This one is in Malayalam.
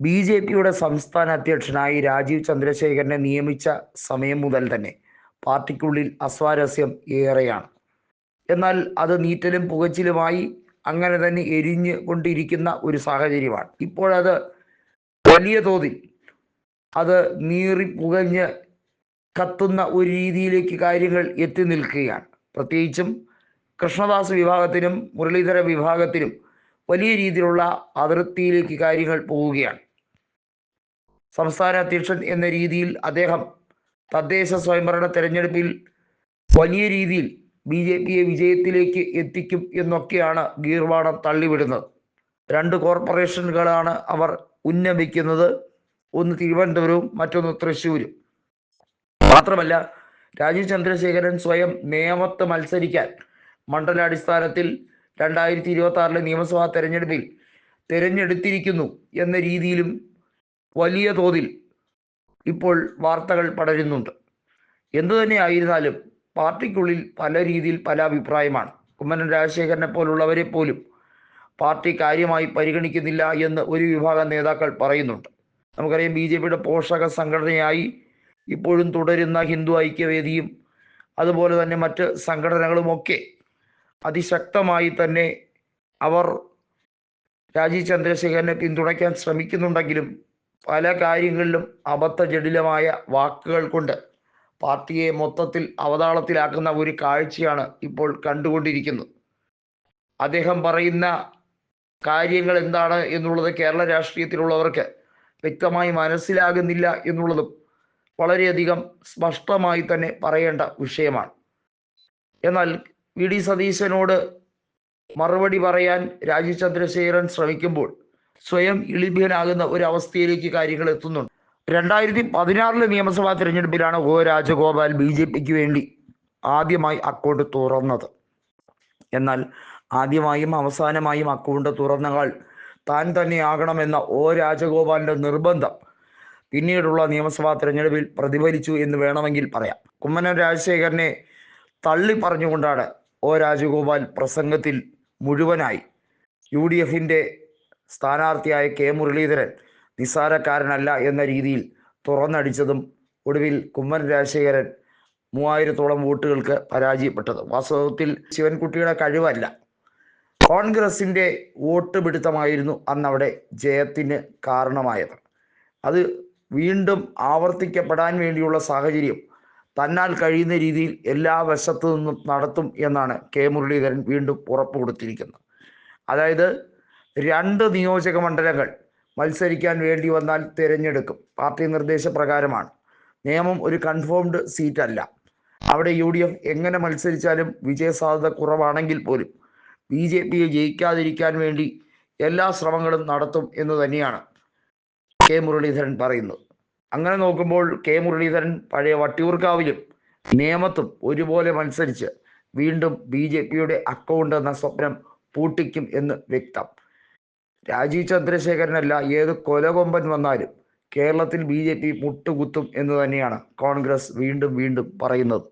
ബി ജെ പിയുടെ സംസ്ഥാന അധ്യക്ഷനായി രാജീവ് ചന്ദ്രശേഖരനെ നിയമിച്ച സമയം മുതൽ തന്നെ പാർട്ടിക്കുള്ളിൽ അസ്വാരസ്യം ഏറെയാണ്. എന്നാൽ അത് നീറ്റലും പുകച്ചിലുമായി അങ്ങനെ തന്നെ എരിഞ്ഞു കൊണ്ടിരിക്കുന്ന ഒരു സാഹചര്യമാണ്. ഇപ്പോഴത് വലിയ തോതിൽ അത് നീറി പുകഞ്ഞ് കത്തുന്ന ഒരു രീതിയിലേക്ക് കാര്യങ്ങൾ എത്തി നിൽക്കുകയാണ്. പ്രത്യേകിച്ചും കൃഷ്ണദാസ് വിഭാഗത്തിനും മുരളീധര വിഭാഗത്തിനും വലിയ രീതിയിലുള്ള അതിർത്തിയിലേക്ക് കാര്യങ്ങൾ പോവുകയാണ് സംസ്ഥാന അധ്യക്ഷൻ എന്ന രീതിയിൽ അദ്ദേഹം തദ്ദേശ സ്വയംഭരണ തെരഞ്ഞെടുപ്പിൽ വലിയ രീതിയിൽ ബി ജെ പിയെ വിജയത്തിലേക്ക് എത്തിക്കും എന്നൊക്കെയാണ് ഗീർവാണം തള്ളിവിടുന്നത്. രണ്ട് കോർപ്പറേഷനുകളാണ് അവർ ഉന്നമിക്കുന്നത്. ഒന്ന് തിരുവനന്തപുരവും മറ്റൊന്ന് തൃശ്ശൂരും. മാത്രമല്ല രാജീവ് ചന്ദ്രശേഖരൻ സ്വയം നേമത്ത് മത്സരിക്കാൻ മണ്ഡലാടിസ്ഥാനത്തിൽ രണ്ടായിരത്തി ഇരുപത്തി ആറിലെ നിയമസഭാ തെരഞ്ഞെടുപ്പിൽ തിരഞ്ഞെടുത്തിരിക്കുന്നു എന്ന രീതിയിലും വലിയ തോതിൽ ഇപ്പോൾ വാർത്തകൾ പടരുന്നുണ്ട്. എന്തു തന്നെ ആയിരുന്നാലും പാർട്ടിക്കുള്ളിൽ പല രീതിയിൽ പല അഭിപ്രായമാണ്. കുമ്മനം രാജശേഖരനെ പോലുള്ളവരെ പോലും പാർട്ടി കാര്യമായി പരിഗണിക്കുന്നില്ല എന്ന് ഒരു വിഭാഗം നേതാക്കൾ പറയുന്നുണ്ട്. നമുക്കറിയാം ബി ജെ പിയുടെ പോഷക സംഘടനയായി ഇപ്പോഴും തുടരുന്ന ഹിന്ദു ഐക്യവേദിയും അതുപോലെ തന്നെ മറ്റ് സംഘടനകളുമൊക്കെ അതിശക്തമായി തന്നെ അവർ രാജീവ് ചന്ദ്രശേഖരനെ പിന്തുണയ്ക്കാൻ ശ്രമിക്കുന്നുണ്ടെങ്കിലും പല കാര്യങ്ങളിലും അബദ്ധജടിലമായ വാക്കുകൾ കൊണ്ട് പാർട്ടിയെ മൊത്തത്തിൽ അവതാളത്തിലാക്കുന്ന ഒരു കാഴ്ചയാണ് ഇപ്പോൾ കണ്ടുകൊണ്ടിരിക്കുന്നത്. അദ്ദേഹം പറയുന്ന കാര്യങ്ങൾ എന്താണ് എന്നുള്ളത് കേരള രാഷ്ട്രീയത്തിലുള്ളവർക്ക് വ്യക്തമായി മനസ്സിലാകുന്നില്ല എന്നുള്ളതും വളരെയധികം സ്പഷ്ടമായി തന്നെ പറയേണ്ട വിഷയമാണ്. എന്നാൽ വി. ഡി. സതീശനോട് മറുപടി പറയാൻ രാജീവ് ചന്ദ്രശേഖരൻ ശ്രമിക്കുമ്പോൾ സ്വയം ഇളിഭ്യനാകുന്ന ഒരു അവസ്ഥയിലേക്ക് കാര്യങ്ങൾ എത്തുന്നുണ്ട്. രണ്ടായിരത്തി പതിനാറിലെ നിയമസഭാ തിരഞ്ഞെടുപ്പിലാണ് ഒ രാജഗോപാൽ ബി ജെ പിക്ക് വേണ്ടി ആദ്യമായി അക്കൗണ്ട് തുറന്നത്. എന്നാൽ ആദ്യമായും അവസാനമായും അക്കൗണ്ട് തുറന്നാൽ താൻ തന്നെയാകണമെന്ന ഒ രാജഗോപാലിന്റെ നിർബന്ധം പിന്നീടുള്ള നിയമസഭാ തിരഞ്ഞെടുപ്പിൽ പ്രതിഫലിച്ചു എന്ന് വേണമെങ്കിൽ പറയാം. കുമ്മനം രാജശേഖരനെ തള്ളി പറഞ്ഞുകൊണ്ടാണ് ഒ രാജഗോപാൽ പ്രസംഗത്തിൽ മുഴുവനായി യു ഡി എഫിന്റെ സ്ഥാനാർത്ഥിയായ കെ മുരളീധരൻ നിസ്സാരക്കാരനല്ല എന്ന രീതിയിൽ തുറന്നടിച്ചതും ഒടുവിൽ കുമ്മനം രാജശേഖരൻ മൂവായിരത്തോളം വോട്ടുകൾക്ക് പരാജയപ്പെട്ടത്. വാസ്തവത്തിൽ ശിവൻകുട്ടിയുടെ കഴിവല്ല. കോൺഗ്രസിന്റെ വോട്ട് പിടുത്തമായിരുന്നു അന്നവിടെ ജയത്തിന് കാരണമായത്. അത് വീണ്ടും ആവർത്തിക്കപ്പെടാൻ വേണ്ടിയുള്ള സാഹചര്യം തന്നാൽ കഴിയുന്ന രീതിയിൽ എല്ലാ വശത്തു നിന്നും നടത്തും എന്നാണ് കെ മുരളീധരൻ വീണ്ടും ഉറപ്പ് കൊടുത്തിരിക്കുന്നത് അതായത് രണ്ട് നിയോജക മണ്ഡലങ്ങൾ മത്സരിക്കാൻ വേണ്ടി വന്നാൽ തിരഞ്ഞെടുക്കും. പാർട്ടി നിർദ്ദേശപ്രകാരമാണ്. നിയമം ഒരു കൺഫേംഡ് സീറ്റ് അല്ല. അവിടെ യു ഡി എഫ് എങ്ങനെ മത്സരിച്ചാലും വിജയസാധ്യത കുറവാണെങ്കിൽ പോലും ബി ജെ പിയെ ജയിക്കാതിരിക്കാൻ വേണ്ടി എല്ലാ ശ്രമങ്ങളും നടത്തും എന്ന് തന്നെയാണ് കെ മുരളീധരൻ പറയുന്നത്. അങ്ങനെ നോക്കുമ്പോൾ കെ മുരളീധരൻ പഴയ വട്ടിയൂർക്കാവിലും നേമത്തും ഒരുപോലെ മത്സരിച്ച് വീണ്ടും ബി ജെ പിയുടെ അക്കൗണ്ട് എന്ന സ്വപ്നം പൂട്ടിക്കും എന്ന് വ്യക്തം. രാജീവ് ചന്ദ്രശേഖരനല്ല ഏത് കൊലകൊമ്പൻ വന്നാലും കേരളത്തിൽ ബി ജെ പി മുട്ടുകുത്തും എന്ന് തന്നെയാണ് കോൺഗ്രസ് വീണ്ടും വീണ്ടും പറയുന്നത്.